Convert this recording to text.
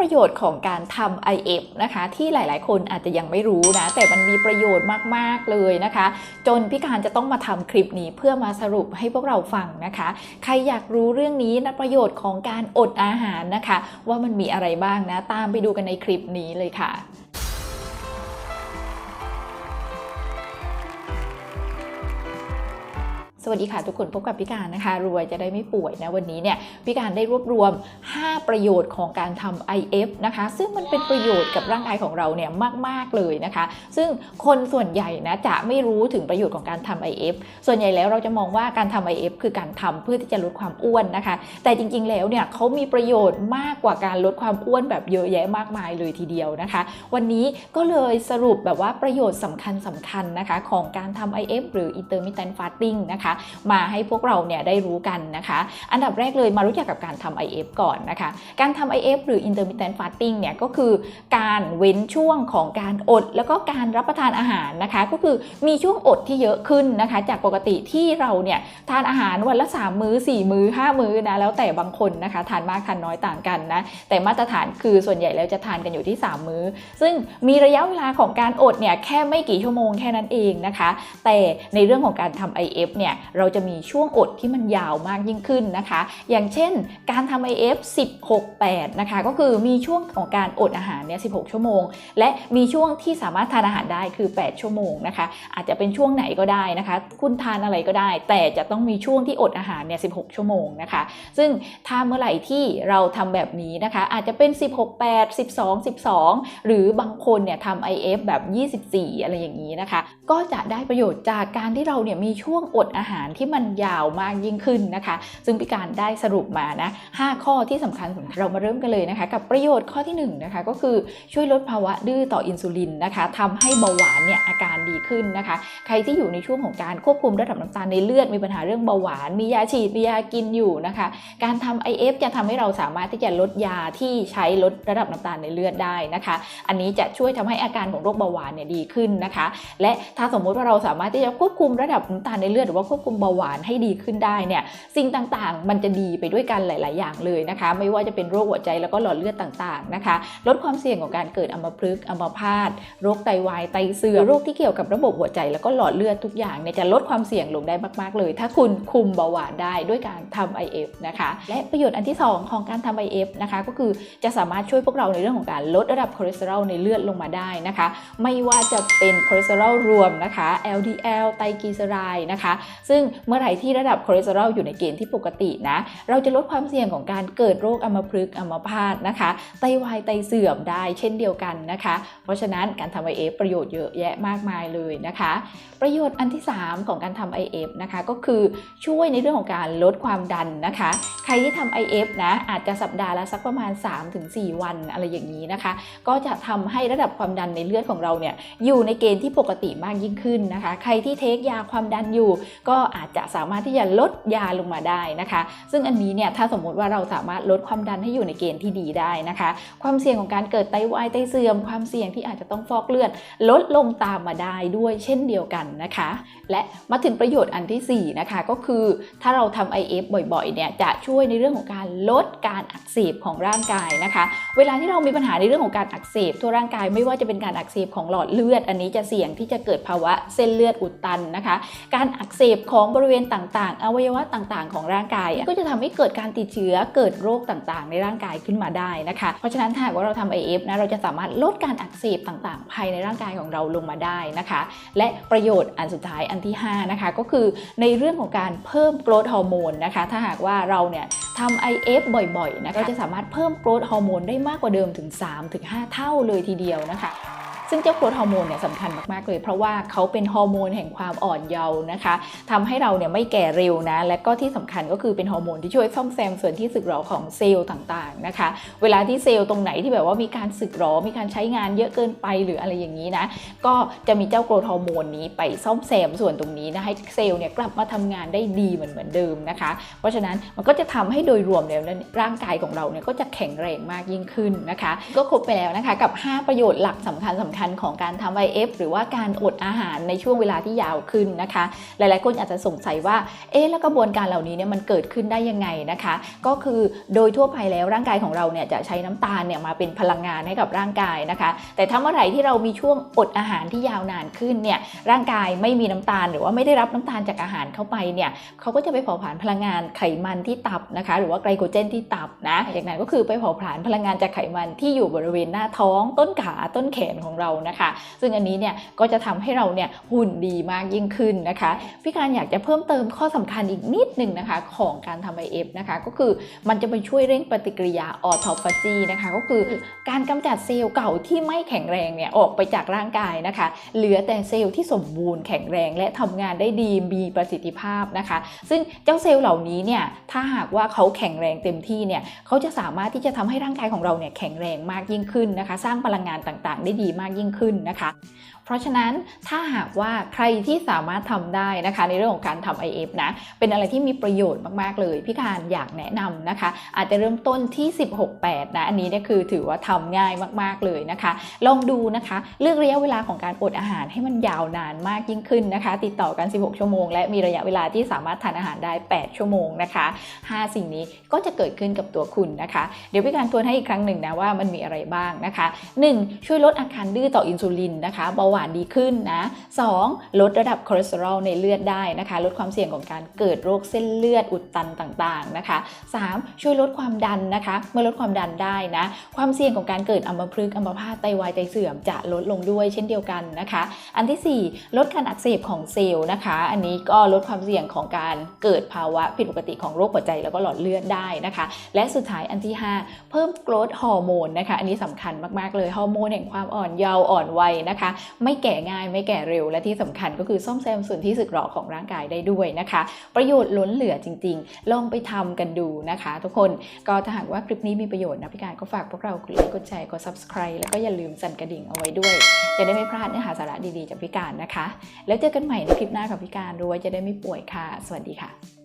ประโยชน์ของการทำ IF นะคะ ที่หลายๆ คนอาจจะยังไม่รู้นะ แต่มันมีประโยชน์มาก ๆ เลยนะคะ จนพี่การจะต้องมาทำคลิปนี้เพื่อมาสรุปให้พวกเราฟังนะคะ ใครอยากรู้เรื่องนี้นะประโยชน์ของการอดอาหารนะคะ ว่ามันมีอะไรบ้างนะ ตามไปดูกันในคลิปนี้เลยค่ะ สวัสดีค่ะทุกคนพบกับพี่การนะคะ รวยจะได้ไม่ป่วยนะวันนี้เนี่ยพี่การได้รวบรวม 5 ประโยชน์ของการทำ IF นะคะ ซึ่งมันเป็นประโยชน์กับร่างกายของเราเนี่ยมาก ๆ เลยนะคะ ซึ่งคนส่วนใหญ่นะจะไม่รู้ถึงประโยชน์ของการทำ IF ส่วนใหญ่แล้วเราจะมองว่าการทำ IF คือการทำเพื่อที่จะลดความอ้วนนะคะ แต่จริง ๆ แล้วเนี่ยเขามีประโยชน์มากกว่าการลดความอ้วนแบบเยอะแยะมากมายเลยทีเดียวนะคะ วันนี้ก็เลยสรุปแบบว่าประโยชน์สำคัญสำคัญนะคะของการทำ IF หรือ intermittent fasting นะคะมาให้พวกเราเนี่ยได้รู้กันนะคะ อันดับแรกเลยมารู้จักกับการทำ IF ก่อนนะคะ การทำ IF หรือ intermittent fasting เนี่ยก็คือการเว้นช่วงของการอด แล้วก็การรับประทานอาหารนะคะ ก็คือมีช่วงอดที่เยอะขึ้นนะคะ จากปกติที่เราเนี่ยทานอาหารวันละ 3 มื้อ 4 มื้อ 5 มื้อนะแล้วแต่บางคนนะคะ ทานมากทานน้อยต่างกันนะแต่มาตรฐานคือส่วนใหญ่แล้วจะทานกันอยู่ที่ 3 มื้อ ซึ่งมีระยะเวลาของการอดเนี่ยแค่ไม่กี่ชั่วโมงแค่นั้นเองนะคะ แต่ในเรื่องของการทำ IF เนี่ยเราจะมีช่วงอดที่มันยาวมากยิ่งขึ้นนะคะ อย่างเช่นการทำ IF 16 8 นะคะ ก็คือมีช่วงของการอดอาหารเนี่ย 16 ชั่วโมง และมีช่วงที่สามารถทานอาหารได้คือ 8 ชั่วโมงนะคะ อาจจะเป็นช่วงไหนก็ได้นะคะ คุณทานอะไรก็ได้ แต่จะต้องมีช่วงที่อดอาหารเนี่ย 16 ชั่วโมงนะคะ ซึ่งถ้าเมื่อไหร่ที่เราทำแบบนี้นะคะ อาจจะเป็น 16 8 12 12 หรือบางคนเนี่ยทำ IF แบบ 24 อะไรอย่างนี้นะคะ ก็จะได้ประโยชน์จากการที่เราเนี่ยมีช่วงอดอาหารที่มันยาวมากยิ่งขึ้นนะคะ ซึ่งพี่การได้สรุปมานะ5ข้อที่สำคัญเรามาเริ่มกันเลยนะคะ กับประโยชน์ข้อที่1นะคะก็คือช่วยลดภาวะดื้อต่ออินซูลินนะคะทำให้เบาหวานเนี่ยอาการดีขึ้นนะคะ ใครที่อยู่ในช่วงของการควบคุมระดับน้ำตาลในเลือดมีปัญหาเรื่องเบาหวาน มียาฉีดมียากินอยู่นะคะ การทำ IF จะทำให้เราสามารถที่จะลดยาที่ใช้ลดระดับน้ำตาลในเลือดได้นะคะ อันนี้จะช่วยทำให้อาการของโรคเบาหวานเนี่ยดีขึ้นนะคะ และถ้าสมมุติว่าเราสามารถที่จะควบคุมระดับน้ำตาลในเลือดหรือว่าควบคุมเบาหวานให้ดีขึ้นได้เนี่ยสิ่งต่างๆ มันจะดีไปด้วยกันหลาย ๆ อย่างเลยนะคะ ไม่ว่าจะเป็นโรคหัวใจแล้วก็หลอดเลือดต่างๆนะคะ ลดความเสี่ยงของการเกิดอัมพฤกษ์อัมพาตโรคไตวายไตเสื่อมโรคที่เกี่ยวกับระบบหัวใจแล้วก็หลอดเลือดทุกอย่างเนี่ยจะลดความเสี่ยงลงได้มาก ๆ เลย ถ้าคุณคุมเบาหวานได้ด้วยการทำ IF นะคะและประโยชน์อันที่ 2 ของการทำ IF นะคะก็คือจะสามารถช่วยพวกเราในเรื่องของการลดระดับคอเลสเตอรอลในเลือดลงมาได้นะคะ ไม่ว่าจะเป็นคอเลสเตอรอลรวมนะคะ LDL ไตรกลีเซอไรด์นะคะซึ่งเมื่อไหร่ที่ระดับคอเลสเตอรอลอยู่ในเกณฑ์ที่ปกตินะ เราจะลดความเสี่ยงของการเกิดโรคอัมพฤกษ์อัมพาตนะคะ ไตวายไตเสื่อมได้เช่นเดียวกันนะคะ เพราะฉะนั้นการทำ IF ประโยชน์เยอะแยะมากมายเลยนะคะ ประโยชน์อันที่ 3 ของการทำ IF นะคะก็คือช่วยในเรื่องของการลดความดันนะคะ ใครที่ทำ IF นะอาจจะสัปดาห์ละสักประมาณ 3-4 วันอะไรอย่างนี้นะคะ ก็จะทำให้ระดับความดันในเลือดของเราเนี่ยอยู่ในเกณฑ์ที่ปกติมากยิ่งขึ้นนะคะ ใครที่เทคยาความดันอยู่ ก็อาจจะสามารถที่จะลดยาลงมาได้นะคะ ซึ่งอันนี้เนี่ยถ้าสมมุติว่าเราสามารถลดความดันให้อยู่ในเกณฑ์ที่ดีได้นะคะ ความเสี่ยงของการเกิดไตวายไตเสื่อม ความเสี่ยงที่อาจจะต้องฟอกเลือด ลดลงตามมาได้ด้วยเช่นเดียวกันนะคะ และมาถึงประโยชน์อันที่ 4 นะคะ ก็คือถ้าเราทำ IF บ่อยๆเนี่ยจะช่วยในเรื่องของการลดการอักเสบของร่างกายนะคะ เวลาที่เรามีปัญหาในเรื่องของการอักเสบทั่วร่างกายไม่ว่าจะเป็นการอักเสบของหลอดเลือด อันนี้จะเสี่ยงที่จะเกิดภาวะเส้นเลือดอุดตันนะคะ การอักเสบของบริเวณต่างๆ อวัยวะต่างๆ ของร่างกาย ก็จะทำให้เกิดการติดเชื้อเกิดโรคต่างๆ ในร่างกายขึ้นมาได้นะคะ เพราะฉะนั้นถ้าหากว่าเราทำ IF นะเราจะสามารถลดการอักเสบต่างๆ ภายในร่างกายของเราลงมาได้นะคะ และประโยชน์อันสุดท้ายอันที่ 5 นะคะ ก็คือในเรื่องของการเพิ่มโกรทฮอร์โมนนะคะ ถ้าหากว่าเราเนี่ยทำ IF บ่อยๆนะคะก็จะสามารถเพิ่มโกรทฮอร์โมนได้มากกว่าเดิมถึง 3-5 เท่าเลยทีเดียวนะคะ ซึ่งเจ้าโกรทฮอร์โมนเนี่ยสำคัญมากๆเลย เพราะว่าเขาเป็นฮอร์โมนแห่งความอ่อนเยาว์นะคะทำให้เราเนี่ยไม่แก่เร็วนะ และก็ที่สำคัญก็คือเป็นฮอร์โมนที่ช่วยซ่อมแซมส่วนที่สึกหรอของเซลล์ต่างๆนะคะ เวลาที่เซลล์ตรงไหนที่แบบว่ามีการสึกหรอ มีการใช้งานเยอะเกินไปหรืออะไรอย่างนี้นะ ก็จะมีเจ้าโกรทฮอร์โมนนี้ไปซ่อมแซมส่วนตรงนี้นะให้เซลล์เนี่ยกลับมาทำงานได้ดีเหมือนเหมือนเดิมนะคะ เพราะฉะนั้นมันก็จะทำให้โดยรวมแล้วเนี่ยร่างกายของเราเนี่ยก็จะแข็งแรงมากยิ่งขึ้นนะคะ ก็ครบไปแล้วนะคะกับ 5 ประโยชน์หลักสำคัญสำำคัญของการทำ IF หรือว่าการอดอาหารในช่วงเวลาที่ยาวขึ้นนะคะ หลายๆ คนอาจจะสงสัยว่า เอ๊ะ แล้วกระบวนการเหล่านี้เนี่ยมันเกิดขึ้นได้ยังไงนะคะ ก็คือโดยทั่วไปแล้วร่างกายของเราเนี่ยจะใช้น้ำตาลเนี่ยมาเป็นพลังงานให้กับร่างกายนะคะ แต่ถ้าเมื่อไหร่ที่เรามีช่วงอดอาหารที่ยาวนานขึ้นเนี่ย ร่างกายไม่มีน้ำตาล หรือว่าไม่ได้รับน้ำตาลจากอาหารเข้าไปเนี่ยเขาก็จะไปเผาผลาญพลังงานไขมันที่ตับนะคะ หรือว่าไกลโคเจนที่ตับนะ อย่างนั้นก็คือไปเผาผลาญพลังงานจากไขมันที่อยู่บริเวณหน้าท้องต้นขาต้นแขนของเรานะคะ ซึ่งอันนี้เนี่ยก็จะทำให้เราเนี่ยหุ่นดีมากยิ่งขึ้นนะคะพี่การอยากจะเพิ่มเติมข้อสำคัญอีกนิดหนึ่งนะคะของการทำ IF นะคะก็คือมันจะไปช่วยเร่งปฏิกิริยาออทอฟาจีนะคะก็คือการกำจัดเซลล์เก่าที่ไม่แข็งแรงเนี่ยออกไปจากร่างกายนะคะ เหลือแต่เซลล์ที่สมบูรณ์แข็งแรงและทำงานได้ดีมีประสิทธิภาพนะคะ ซึ่งเจ้าเซลล์เหล่านี้เนี่ยถ้าหากว่าเขาแข็งแรงเต็มที่เนี่ยเขาจะสามารถที่จะทำให้ร่างกายของเราเนี่ยแข็งแรงมากยิ่งขึ้นนะคะ สร้างพลังงานต่างๆ ได้ดีมากยิ่งขึ้นนะคะ เพราะฉะนั้นถ้าหากว่าใครที่สามารถทำได้นะคะ ในเรื่องของการทำ IF นะ เป็นอะไรที่มีประโยชน์มาก ๆ เลย พี่การอยากแนะนำนะคะ อาจจะเริ่มต้นที่ 16-8 นะ อันนี้เนี่ยคือถือว่าทำง่ายมาก ๆ เลยนะคะ ลองดูนะคะ เลือกระยะเวลาของการอดอาหารให้มันยาวนานมากยิ่งขึ้นนะคะ ติดต่อกัน 16 ชั่วโมง และมีระยะเวลาที่สามารถทานอาหารได้ 8 ชั่วโมงนะคะ 5 สิ่งนี้ก็จะเกิดขึ้นกับตัวคุณนะคะ เดี๋ยวพี่การทวนให้อีกครั้งหนึ่งนะว่ามันมีอะไรบ้างนะคะ 1. ช่วยลดอาการดื้อต่ออินซูลินนะคะเบาวานดีขึ้นนะ 2. ลดระดับคอเลสเตอรอลในเลือดได้นะคะ ลดความเสี่ยงของการเกิดโรคเส้นเลือดอุดตันต่างๆนะคะ 3. ช่วยลดความดันนะคะ เมื่อลดความดันได้นะ ความเสี่ยงของการเกิดอัมพฤกษ์อัมพาตไตวายไตเสื่อมจะลดลงด้วยเช่นเดียวกันนะคะ อันที่ 4 ลดการอักเสบของเซลล์นะคะ อันนี้ก็ลดความเสี่ยงของการเกิดภาวะผิดปกติของโรคหัวใจแล้วก็หลอดเลือดได้นะคะ และสุดท้ายอันที่ 5 เพิ่มโกรทฮอร์โมนนะคะ อันนี้สำคัญมากๆเลยฮอร์โมนแห่งความอ่อนเยาว์อ่อนวัยนะคะไม่แก่ง่ายไม่แก่เร็ว และที่สำคัญก็คือซ่อมแซมส่วนที่สึกหรอของร่างกายได้ด้วยนะคะ ประโยชน์ล้นเหลือจริง ๆ ลองไปทำกันดูนะคะ ทุกคนก็ถ้าหากว่าคลิปนี้มีประโยชน์นะพี่การก็ฝากพวกเรากดไลค์กดแชร์กด subscribe แล้วก็อย่าลืมสั่นกระดิ่งเอาไว้ด้วย จะได้ไม่พลาดเนื้อหาสาระดีๆจากพี่การนะคะ แล้วเจอกันใหม่ในคลิปหน้ากับพี่การรู้ว่าจะได้ไม่ป่วยค่ะ สวัสดีค่ะ